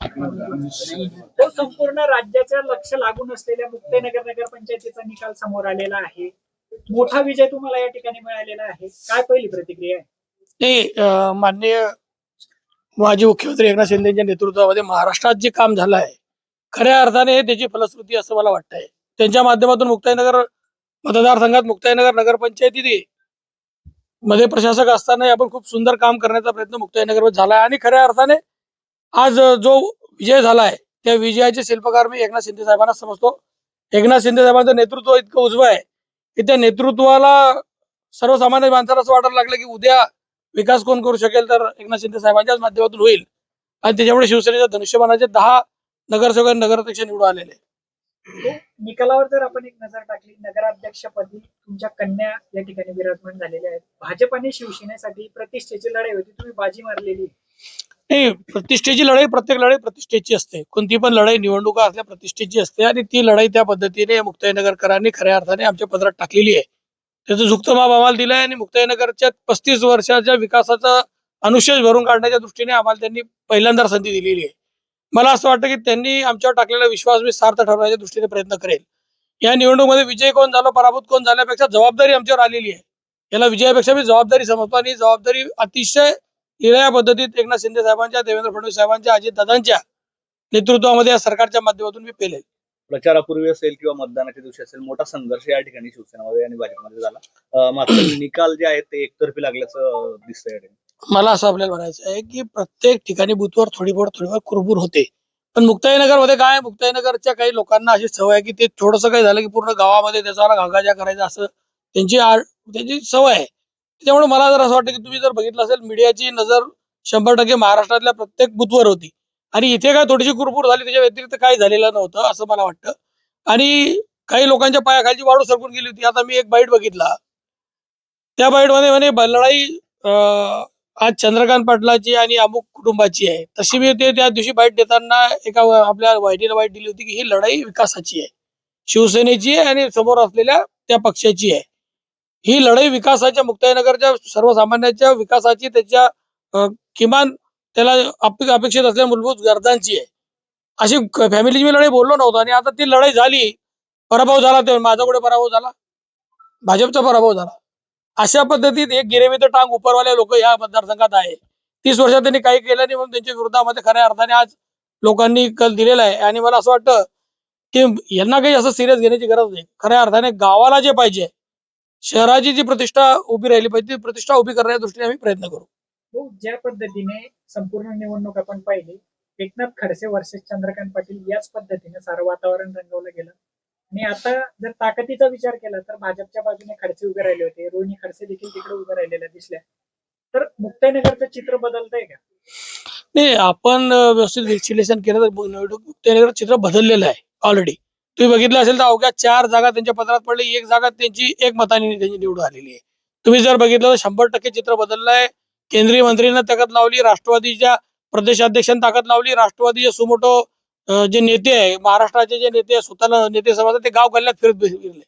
तो संपूर्ण राज्याचं लक्ष लागून असलेल्या मुक्ताईनगर नगरपंचायतीचा निकाल समोर आलेला आहे. मोठा विजय तुम्हाला या ठिकाणी मिळालेला आहे. काय पहिली प्रतिक्रिया आहे? नाही माननीय माजी मुख्यमंत्री एकनाथ शिंदेच्या नेतृत्वामध्ये महाराष्ट्रात जे काम झालं आहे खऱ्या अर्थाने हे त्याची फलश्रुती असं मला वाटतंय. त्यांच्या माध्यमातून मुक्ताईनगर मतदारसंघात मुक्ताईनगर नगरपंचायती मध्ये प्रशासक असताना आपण खूप सुंदर काम करण्याचा प्रयत्न मुक्ताईनगर झाला आहे आणि खऱ्या अर्थाने आज जो विजय झालाय त्या विजयाचे शिल्पकार मी एकनाथ शिंदे साहेबांना समजतो. एकनाथ शिंदे साहेबांचं नेतृत्व इतकं उजवं आहे की त्या नेतृत्वाला सर्वसामान्य माणसाला असं वाटायला लागलं की उद्या विकास कोण करू शकेल तर एकनाथ शिंदे साहेबांच्याच माध्यमातून होईल. आणि त्याच्यामुळे शिवसेनेच्या धनुष्यबाणाचे दहा नगरसेवक आणि नगराध्यक्ष निवडून आलेले निकालावर जर आपण एक नजर टाकली नगराध्यक्षपदी तुमच्या कन्या या ठिकाणी विराजमान झालेल्या आहेत. भाजप आणि शिवसेनेसाठी प्रतिष्ठेची लढाई होती तुम्ही बाजी मारलेली. नाही प्रतिष्ठेची लढाई प्रत्येक लढाई प्रतिष्ठेची असते. कोणती पण लढाई निवडणुका असल्या प्रतिष्ठेची असते आणि ती लढाई त्या पद्धतीने मुक्ताईनगरकरांनी खऱ्या अर्थाने आमच्या पदरात टाकलेली आहे. त्याचं झुकतं माप आम्हाला दिलंय आणि मुक्ताईनगरच्या पस्तीस वर्षाच्या विकासाचा अनुशेष भरून काढण्याच्या दृष्टीने आम्हाला त्यांनी पहिल्यांदा संधी दिलेली आहे. मला असं वाटतं की त्यांनी आमच्यावर टाकलेला विश्वास मी सार्थ ठरवण्याच्या दृष्टीने प्रयत्न करेल. या निवडणुकीमध्ये विजय कोण झाला पराभूत कोण झाल्यापेक्षा जबाबदारी आमच्यावर आलेली आहे. याला विजयापेक्षा मी जबाबदारी समजतो आणि जबाबदारी अतिशय या पद्धतीत एकनाथ शिंदे साहेबांच्या देवेंद्र फडणवीस साहेबांच्या अजितदादांच्या नेतृत्वामध्ये या सरकारच्या माध्यमातून मी पेलेल प्रचारापूर्वी असेल किंवा मतदानाच्या दिवशी असेल मोठा संघर्ष या ठिकाणी शिवसेनेमध्ये आणि भाजपमध्ये झाला. मात्र निकाल जे आहेत ते एकतर्फी लागल्याचं दिसतंय मला असं आपल्याला म्हणायचं आहे की प्रत्येक ठिकाणी बुथवर थोडीफार थोडीफार कुरबुर होते. पण मुक्ताईनगरमध्ये काय आहे, मुक्ताईनगरच्या काही लोकांना अशी सवय आहे की ते थोडंसं काही झालं की पूर्ण गावामध्ये त्याचा घागाजा करायचा असं त्यांची त्यांची सवय आहे. त्याच्यामुळे मला जर असं वाटतं की तुम्ही जर बघितलं असेल मीडियाची नजर शंभर टक्के महाराष्ट्रातल्या प्रत्येक बुथवर होती. आणि इथे काय थोडीशी कुरपूर झाली त्याच्या व्यतिरिक्त काही झालेलं नव्हतं असं मला वाटतं. आणि काही लोकांच्या पायाखालची वाढू सरकून गेली होती. आता मी एक बाईट बघितला. त्या बाईटमध्ये म्हणे लढाई आज चंद्रकांत पाटलाची आणि अमुक कुटुंबाची आहे. तशी मी ते त्या दिवशी बाईट देताना एका आपल्या वाहिनीला बाईट दिली होती की ही लढाई विकासाची आहे. शिवसेनेची आहे आणि समोर असलेल्या त्या पक्षाची आहे. ही लढाई विकासाच्या मुक्ताईनगरच्या सर्वसामान्यांच्या विकासाची त्याच्या किमान त्याला अपेक्षित असलेल्या मूलभूत गरजांची आहे. अशी फॅमिलीची मी लढाई बोललो नव्हतो आणि आता ती लढाई झाली. पराभव झाला ते माझा कुठे पराभव झाला. भाजपचा पराभव झाला. अशा पद्धतीत एक गिरेमित टांग उपरवाले लोक या मतदारसंघात आहे. तीस वर्षात त्यांनी काही केलं नाही म्हणून त्यांच्या विरोधामध्ये खऱ्या अर्थाने आज लोकांनी कल दिलेला आहे. आणि मला असं वाटतं की यांना काही असं सिरियस घेण्याची गरज नाही. खऱ्या अर्थाने गावाला जे पाहिजे शहराची जी प्रतिष्ठा उभी राहिली पाहिजे ती प्रतिष्ठा उभी करण्याच्या दृष्टीने आम्ही प्रयत्न करू. हो ज्या पद्धतीने संपूर्ण निवडणूक आपण पाहिली एकनाथ खडसे वर्सेस चंद्रकांत पाटील याच पद्धतीने सारं वातावरण रंगवलं गेलं. आणि आता जर ताकदीचा विचार केला तर भाजपच्या बाजूने खडसे उभे राहिले होते रोहिणी खडसे देखील तिकडे उभे राहिलेल्या दिसल्या. तर मुक्ताईनगरचं चित्र बदलतंय का? नाही आपण व्यवस्थित विश्लेषण केलं तर निवडणूक मुक्ताईनगर चित्र बदललेलं आहे ऑलरेडी तुम्ही बघितलं असेल तर अवघ्या चार जागा त्यांच्या पत्रात पडली. एक जागा त्यांची एक मताने त्यांची निवडून आलेली आहे. तुम्ही जर बघितलं तर शंभर टक्के चित्र बदललं आहे केंद्रीय मंत्रीनं ताकद लावली राष्ट्रवादीच्या प्रदेशाध्यक्षांनी ताकद लावली. राष्ट्रवादीचे सुमोटो जे नेते आहे महाराष्ट्राचे जे नेते आहे, स्वतःला नेते समाजात ते गाव गल्ल्यात फिरत फिरले.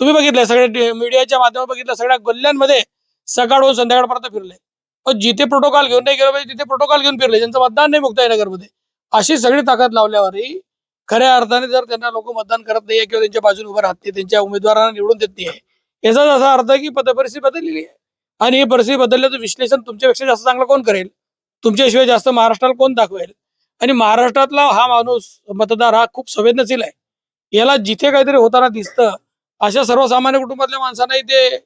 तुम्ही बघितलंय सगळ्या मीडियाच्या माध्यमातून बघितलं सगळ्या गल्ल्यांमध्ये सकाळहून संध्याकाळपर्यंत फिरले. पण जिथे प्रोटोकॉल घेऊन नाही गेलं पाहिजे म्हणजे तिथे प्रोटोकॉल घेऊन फिरले ज्यांचं मतदान नाही मुक्ताईनगरमध्ये अशी सगळी ताकद लावल्यावरही खऱ्या अर्थाने जर त्यांना लोक मतदान करत नाहीये किंवा त्यांच्या बाजूने उभं राहत नाही त्यांच्या उमेदवारांना निवडून देत नाहीये याचाच असा अर्थ आहे की पद परिस्थिती बदललेली आहे. आणि ही परिस्थिती बदलल्याचं विश्लेषण तुमच्यापेक्षा जास्त चांगलं कोण करेल? तुमच्याशिवाय जास्त महाराष्ट्राला कोण दाखवेल? आणि महाराष्ट्रातला हा माणूस मतदार हा खूप संवेदनशील आहे. याला जिथे काहीतरी होताना दिसतं अशा सर्वसामान्य कुटुंबातल्या माणसांनाही ते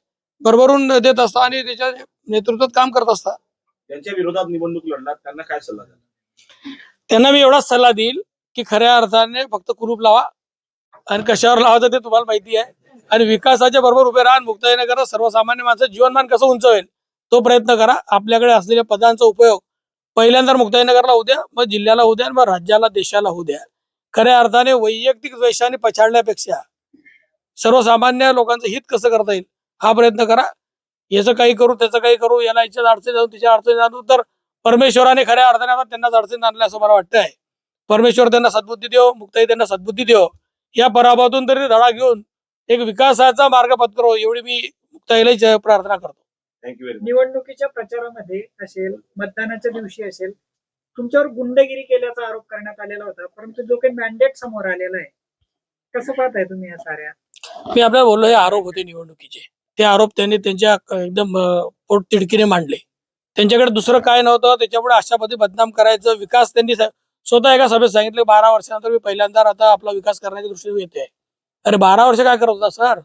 भरभरून देत असतात आणि त्याच्या नेतृत्वात काम करत असतात. त्यांच्या विरोधात निवडणूक लढणार त्यांना काय सल्ला त्यांना मी एवढाच सल्ला देईल की खऱ्या अर्थाने फक्त कुरूप लावा. आणि कशावर लावायचं ते तुम्हाला माहिती आहे. आणि विकासाच्या बरोबर उभे राहा मुक्ताईनगर सर्वसामान्य माणसं जीवनमान कसं उंच होईल तो प्रयत्न करा. आपल्याकडे असलेल्या पदांचा उपयोग पहिल्यांदा मुक्ताईनगरला होऊ द्या मग जिल्ह्याला होऊ द्या मग राज्याला देशाला होऊ द्या. खऱ्या अर्थाने वैयक्तिक द्वेषाने पछाडण्यापेक्षा सर्वसामान्य लोकांचं हित कसं करता येईल हा प्रयत्न करा. याचं काही करू त्याचं काही करू याला याच्यात अडचणी आणू तिच्या अडचणी जाणू तर परमेश्वराने खऱ्या अर्थाने आता त्यांनाच अडचणी आणल्या असं मला वाटतंय. परमेश्वर त्यांना सद्बुद्धी देव मुक्ताई त्यांना सद्बुद्धी देव. या पराभवातून तरी धडा घेऊन एक विकासाचा मार्ग पत्करो एवढी मी मुक्ताईला प्रार्थना करतो. थँक्यू व्हेरी मच निवडणुकीच्या प्रचारामध्ये असेल मतदानाच्या दिवशी असेल तुमच्यावर गुंडगिरी केल्याचा आरोप करण्यात आलेला होता परंतु जो काही मॅन्डेट समोर आलेला आहे कसं पाहताय तुम्ही या साऱ्या? मी आपल्याला बोललो हे आरोप होते निवडणुकीचे. ते आरोप त्यांनी त्यांच्या क- एकदम अं, पोटतिडकीने मांडले. त्यांच्याकडे दुसरं काय नव्हतं त्याच्यामुळे अशा पद्धती बदनाम करायचं विकास त्यांनी स्वतः एका सभेत सांगितलं बारा वर्षानंतर मी पहिल्यांदा आता आपला विकास करण्याच्या दृष्टीने येते. अरे बारा वर्ष काय करत होता सर?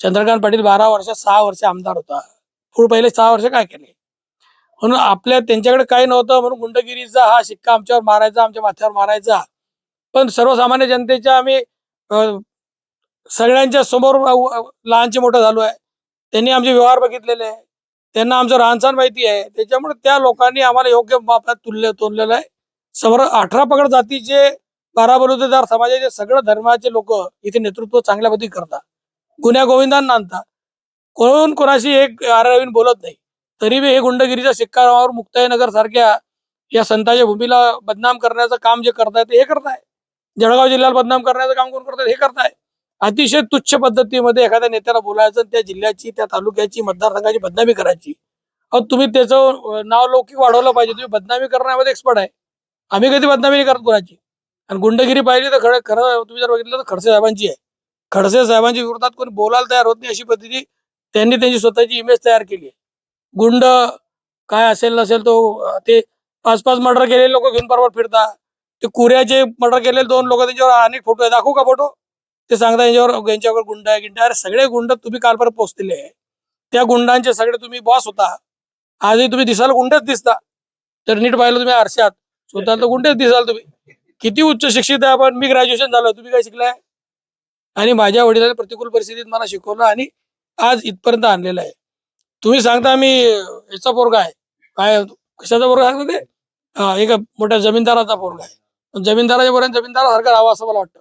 चंद्रकांत पाटील बारा वर्ष सहा वर्ष आमदार होता. पूर्ण पहिले सहा वर्ष काय केले? म्हणून आपल्या त्यांच्याकडे काही नव्हतं म्हणून गुंडगिरीचा हा शिक्का आमच्यावर मारायचा आमच्या माथ्यावर मारायचा. पण सर्वसामान्य जनतेच्या आम्ही सगळ्यांच्या समोर लहानचे मोठं झालो आहे. त्यांनी आमचे व्यवहार बघितलेले आहे. त्यांना आमचं राहणसहान माहिती आहे. त्याच्यामुळे त्या लोकांनी आम्हाला योग्य मापात तुलले तोललेलं आहे. समोर अठरा पगड जातीचे बारा बलुतेदार समाजाचे सगळं धर्माचे लोक इथे नेतृत्व चांगल्या पद्धती करतात. गुन्ह्या गोविंदांना आणतात. कोण कोणाशी एक आरावीन बोलत नाही. तरी बी हे गुंडगिरीच्या शिक्कावर मुक्ताईनगर सारख्या या संतांच्या भूमीला बदनाम करण्याचं काम जे करताय ते हे करताय जळगाव जिल्ह्याला बदनाम करण्याचं काम कोण करतायत हे करताय अतिशय तुच्छ पद्धतीमध्ये एखाद्या नेत्याला बोलायचं त्या जिल्ह्याची त्या तालुक्याची मतदारसंघाची बदनामी करायची. अहो तुम्ही त्याचं नाव लौकिक वाढवलं पाहिजे. तुम्ही बदनामी करण्यामध्ये एक्सपर्ट आहे. आम्ही कधी बदनामी नाही करत कोणाची. आणि गुंडगिरी पाहिली तर खरं खरं तुम्ही जर बघितलं तर खडसे साहेबांची आहे. खडसे साहेबांच्या विरोधात कोणी बोलायला तयार होत नाही अशी पद्धती त्यांनी त्यांची स्वतःची इमेज तयार केली आहे. गुंड काय असेल नसेल तो ते पाच पाच मर्डर केलेले लोक घेऊन बरोबर फिरता. ते कुऱ्याचे मर्डर केलेले दोन लोक त्यांच्यावर अनेक फोटो आहे दाखवू का फोटो? ते सांगता यांच्यावर यांच्यावर गुंड आहे गिंड आहे. अरे सगळे गुंड तुम्ही कालपर्यंत पोहोचलेले आहे. त्या गुंडांचे सगळे तुम्ही बॉस होता. आजही तुम्ही दिसायला गुंडच दिसता. तर नीट पाहिलं तुम्ही आरशात. स्वतःला तर गुंडच दिसाल तुम्ही? किती उच्च शिक्षित आहे आपण? मी ग्रॅज्युएशन झालं. तुम्ही काय शिकलाय? आणि माझ्या वडिलांनी प्रतिकूल परिस्थितीत मला शिकवलं आणि आज इथपर्यंत आणलेलं आहे. तुम्ही सांगता मी याचा पोरगा आहे. काय कशाचा पोरगा आहे ते? हा, एका मोठ्या जमीनदाराचा पोरगा आहे. पण जमीनदाराच्या पर्यंत जमीनदारासारखा राहावा असं मला वाटतं.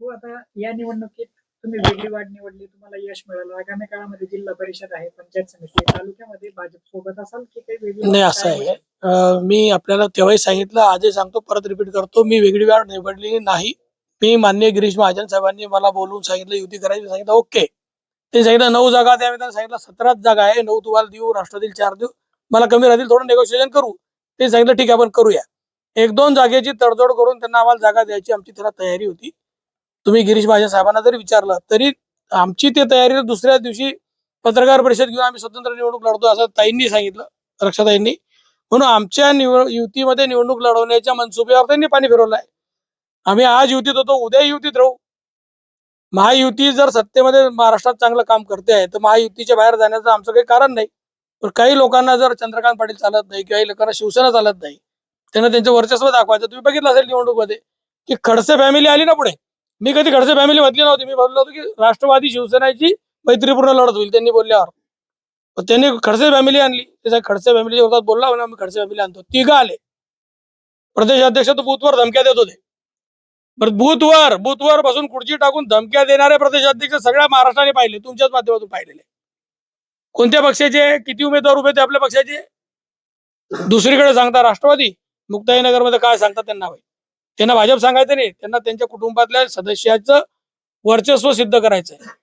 हो आता या निवडणुकीत तुम्ही वेगळी वाट निवडली तुम्हाला यश मिळालं. आगामी काळामध्ये जिल्हा परिषद आहे पंचायत समिती आहे. तालुक्यामध्ये भाजप सोबत असाल की काही वेगळी नाही वाट असं काय आहे. अं, मी आपल्याला तेव्हाही सांगितलं आजही सांगतो परत रिपीट करतो मी वेगळी वाट निवडलेली नाही. मी मान्य गिरीश महाजन साहेबांनी मला बोलवून सांगितलं युती करायची सांगितलं ओके. ते सांगितलं नऊ जागा द्या मी त्यांना सांगितलं सतराच जागा आहे नऊ तुम्हाला देऊ राष्ट्रातील चार देऊ. मला कमी राहतील थोडं नेगोशिएशन करू. ते सांगितलं ठीक आहे आपण करूया. एक दोन जागेची तडजोड करून त्यांना आम्हाला जागा द्यायची आमची त्याला तयारी होती. तुम्ही गिरीश महाजन साहेबांना जरी विचारलं तरी आमची ते तयारी दुसऱ्या दिवशी पत्रकार परिषद घेऊन आम्ही स्वतंत्र निवडणूक लढतो असं ताईंनी सांगितलं रक्षाताईंनी. म्हणून आमच्या निवड युतीमध्ये निवडणूक लढवण्याच्या मनसुब्यावर त्यांनी पाणी फिरवलं आहे. आम्ही आज युतीत होतो उद्या युतीत राहू. महायुती जर सत्तेमध्ये महाराष्ट्रात चांगलं काम करते आहे तर महायुतीच्या बाहेर जाण्याचं आमचं काही कारण नाही. पण काही लोकांना जर चंद्रकांत पाटील चालत नाही काही लोकांना शिवसेना चालत नाही त्यांना त्यांचं वर्चस्व दाखवायचं तुम्ही बघितलं असेल निवडणूकमध्ये की खडसे फॅमिली आली ना पुढे? मी कधी खडसे फॅमिली मधली नव्हती. मी बोललो होतो की राष्ट्रवादी शिवसेनाची मैत्रीपूर्ण लढत होईल त्यांनी बोलल्यावर. त्यांनी खडसे फॅमिली आणली. त्याच्या खडसे फॅमिली होतात बोलला म्हणा मी खडसे फॅमिली आणतो. तिघं आले. प्रदेश अध्यक्ष तो बूथवर धमक्या देत होते. बरं बूथवर बूथवर बसून खुर्ची टाकून धमक्या देणारे प्रदेश अध्यक्ष सगळ्या महाराष्ट्राने पाहिले तुमच्याच माध्यमातून पाहिलेले. कोणत्या पक्षाचे? किती उमेदवार उभे ते आपल्या पक्षाचे? दुसरीकडे सांगता राष्ट्रवादी. मुक्ताईनगरमध्ये काय सांगतात त्यांना भाई त्यांना भाजप सांगायचं नाही. त्यांना त्यांच्या कुटुंबातल्या सदस्याचं वर्चस्व सिद्ध करायचं आहे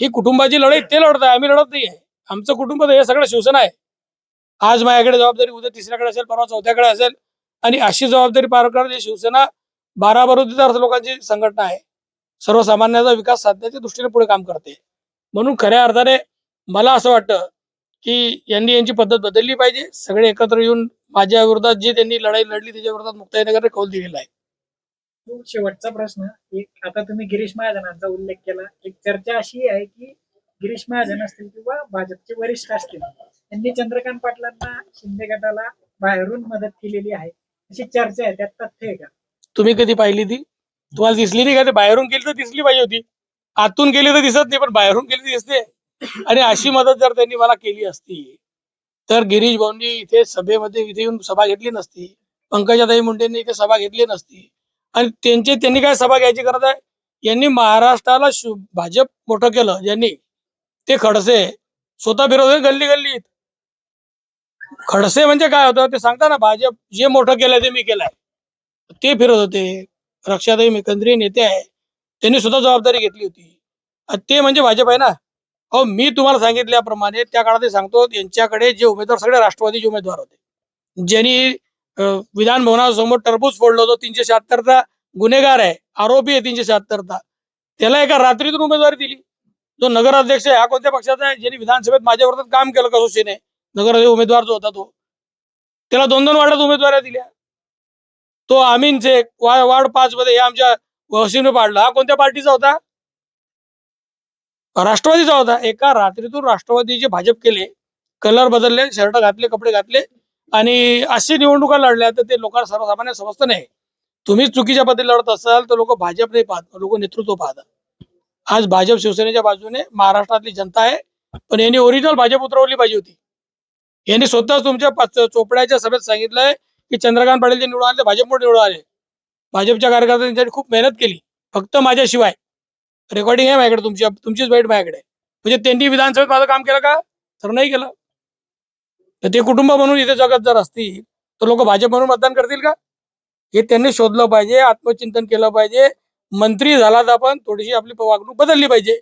ही कुटुंबाची लढाई ते लढत आहे. आम्ही लढत नाही आहे आमचं कुटुंब तर हे सगळं शिवसेना आहे. आज माझ्याकडे जबाबदारी उद्या तिसऱ्याकडे असेल परवा चौथ्याकडे असेल. आणि अशी जबाबदारी पार करणारी शिवसेना बारा लोकांची संघटना आहे. सर्वसामान्यांचा विकास साधण्याच्या दृष्टीने पुढे काम करते. म्हणून खऱ्या अर्थाने मला असं वाटतं की यांनी यांची पद्धत बदलली पाहिजे. सगळे एकत्र येऊन माझ्या विरोधात जी त्यांनी लढाई लढली त्याच्या विरोधात मुक्ताईनगरने कौल दिलेला आहे. शेवटचा प्रश्न. एक आता तुम्ही गिरीश महाजनांचा उल्लेख केला. एक चर्चा अशी आहे की गिरीश महाजन असतील किंवा भाजपचे वरिष्ठ असतील त्यांनी चंद्रकांत पाटलांना शिंदे गटाला बाहेरून मदत केलेली आहे. अशी चर्चा आहे. त्यात तथ्य आहे का? तुम्ही कधी पाहिली ती? तुम्हाला दिसली नाही का? ते बाहेरून केली तर दिसली पाहिजे होती. आतून केली तर दिसत नाही पण बाहेरून केली दिसते. आणि अशी मदत जर त्यांनी मला केली असती तर गिरीश भाऊंनी इथे सभेमध्ये इथे येऊन सभा घेतली नसती. पंकजाताई मुंडेंनी इथे सभा घेतली नसती. आणि त्यांची त्यांनी काय सभा घ्यायची गरज आहे? यांनी महाराष्ट्राला भाजप मोठं केलं. ज्यांनी ते खडसे स्वतः फिरवते गल्ली गल्लीत खडसे म्हणजे काय होतं? ते सांगता ना भाजप जे मोठं केलंय ते मी केलंय. ते फिरत होते. रक्षाताई मी केंद्रीय नेते आहे. त्यांनी सुद्धा जबाबदारी घेतली होती. ते म्हणजे भाजप आहे ना? अहो मी तुम्हाला सांगितल्याप्रमाणे त्या काळात ते सांगतो यांच्याकडे जे उमेदवार सगळे राष्ट्रवादीचे उमेदवार होते. ज्यांनी विधान भवनासमोर टरबूज फोडलं होतं. तीनशे शहात्तरचा गुन्हेगार आहे. आरोपी आहे तीनशे शहात्तरचा. त्याला एका रात्रीतून उमेदवारी दिली. जो नगराध्यक्ष आहे हा कोणत्या पक्षाचा आहे? ज्यांनी विधानसभेत माझ्या विरोधात काम केलं कसोशीने नगराध्यक्ष उमेदवार जो होता तो. त्याला दोन दोन वार्डात उमेदवाऱ्या दिल्या. तो अमीन शेख वार्ड पाच मध्ये हे आमच्या वशिमने पाडला. हा कोणत्या पार्टीचा होता? राष्ट्रवादीचा होता. एका रात्रीतून राष्ट्रवादीचे भाजप केले. कलर बदलले शर्ट घातले कपडे घातले. आणि अशी निवडणुका लढल्या तर ते लोकांना सर्वसामान्य समजतं नाही. तुम्ही चुकीच्या पद्धतीने लढत असाल तर लोक भाजप नाही पाहत लोक नेतृत्व पाहतात. आज भाजप शिवसेनेच्या बाजूने महाराष्ट्रातली जनता आहे पण यांनी ओरिजिनल भाजप उतरवली पाहिजे होती. यांनी स्वतः तुमच्या चोपड्याच्या सभेत सांगितलंय की चंद्रकांत पाटील जे निवडून आले भाजपमुळे निवडून आले. भाजपच्या कार्यकर्त्यांनी त्यांनी खूप मेहनत केली फक्त माझ्याशिवाय. रेकॉर्डिंग आहे माझ्याकडे तुमची तुमचीच वाईट माझ्याकडे. म्हणजे त्यांनी विधानसभेत माझं काम केलं का? तर नाही केलं. तर ते कुटुंब म्हणून इथे जगत जर असतील तर लोक भाजप म्हणून मतदान करतील का? हे त्यांनी शोधलं पाहिजे आत्मचिंतन केलं पाहिजे. मंत्री झालात आपण थोडीशी आपली वागणूक बदलली पाहिजे.